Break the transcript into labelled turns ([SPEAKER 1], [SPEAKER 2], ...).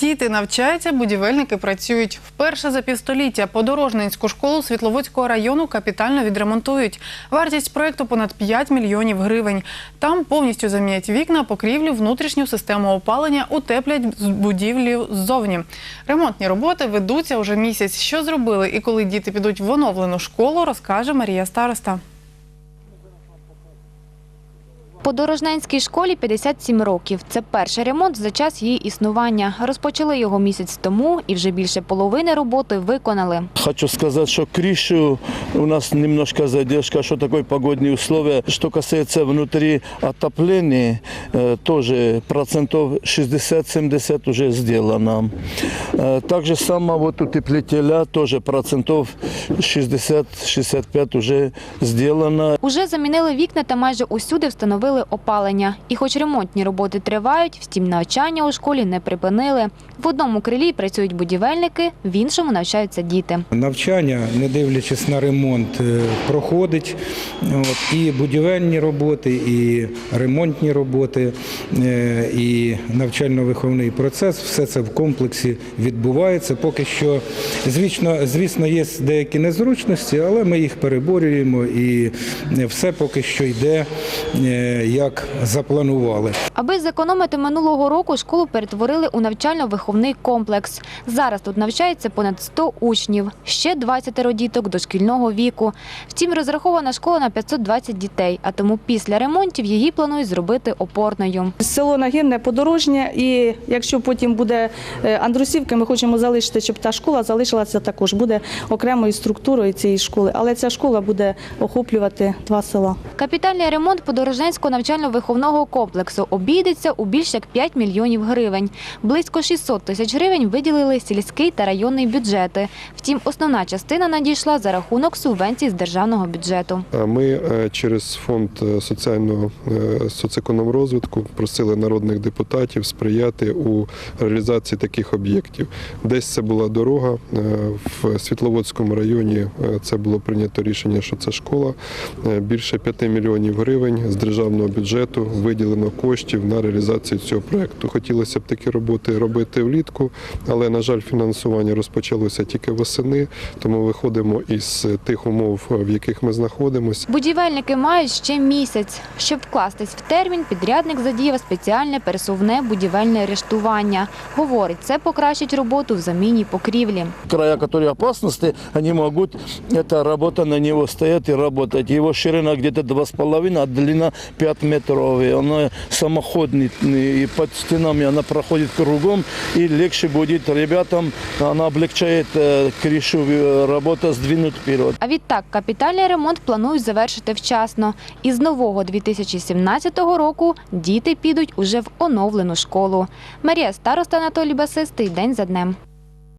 [SPEAKER 1] Діти навчаються, будівельники працюють. Вперше за півстоліття подорожненську школу Світловодського району капітально відремонтують. Вартість проекту понад 5 мільйонів гривень. Там повністю замінять вікна, покрівлю, внутрішню систему опалення, утеплять будівлю ззовні. Ремонтні роботи ведуться уже місяць. Що зробили і коли діти підуть в оновлену школу, розкаже Марія Староста.
[SPEAKER 2] Подорожненській школі 57 років. Це перший ремонт за час її існування. Розпочали його місяць тому і вже більше половини роботи виконали.
[SPEAKER 3] Хочу сказать, что крышу у нас немножко задержка, что такое погодные условия. Что касается внутри отопления, э, тоже процентов 60-70 уже сделано. Э, Так же само вот утеплителя тоже процентов 60-65 уже сделано.
[SPEAKER 2] Уже замінили вікна та майже усюди встановили опалення. І хоч ремонтні роботи тривають, втім навчання у школі не припинили. В одному крилі працюють будівельники, в іншому навчаються діти.
[SPEAKER 4] Навчання, не дивлячись на ремонт, е, проходить. От, і будівельні роботи, і ремонтні роботи, е, і навчально-виховний процес. Все це в комплексі відбувається. Поки що, звісно, звісно, є деякі незручності, але ми їх переборюємо і все поки що йде е, як запланували.
[SPEAKER 2] Аби зекономити минулого року, школу перетворили у навчально-виховний комплекс. Зараз тут навчається понад 100 учнів, ще 20 діток дошкільного віку. Втім, розрахована школа на 520 дітей, а тому після ремонтів її планують зробити опорною.
[SPEAKER 5] Село Нагірне подорожнє, і якщо потім буде е, Андрусівка, ми хочемо залишити, щоб та школа залишилася також, буде окремою структурою цієї школи. Але ця школа буде охоплювати два села.
[SPEAKER 2] Капітальний ремонт Подорожненського навчально-виховного комплексу обійдеться у більш як 5 мільйонів гривень. Близько 600 тисяч гривень виділили сільський та районний бюджети. Втім, основна частина надійшла за рахунок субвенцій з державного бюджету.
[SPEAKER 6] Ми е, через фонд е, соціального е, соцекономрозвитку просили народних депутатів сприяти у реалізації таких об'єктів. Десь це була дорога е, в Світловодському районі. е, Це було прийнято рішення, що це школа. Е, Більше 5 мільйонів гривень з державного бюджету виділено коштів на реалізацію цього проекту. Хотілося б такі роботи робити влітку, але на жаль, фінансування розпочалося тільки восени, тому виходимо із тих умов, в яких ми знаходимося.
[SPEAKER 2] Будівельники мають ще місяць. Щоб вкластись в термін, підрядник задіяв спеціальне пересувне будівельне рештування. Говорить, це покращить роботу в заміні покрівлі.
[SPEAKER 3] Края, которые опасности, они могут, эта работа на него стоять и работать. Его ширина где-то 2,5, а длина 5 метров. И она самоходный, и под стенами она проходит кругом, и легче будет ребятам, она облегчает э, крышу, э, работа сдвинуть вперед.
[SPEAKER 2] А відтак капітальний ремонт планують завершити вчасно. І з нового 2017 року діти підуть уже в оновлену школу. Марія Староста Анатолій Басистий день за днем.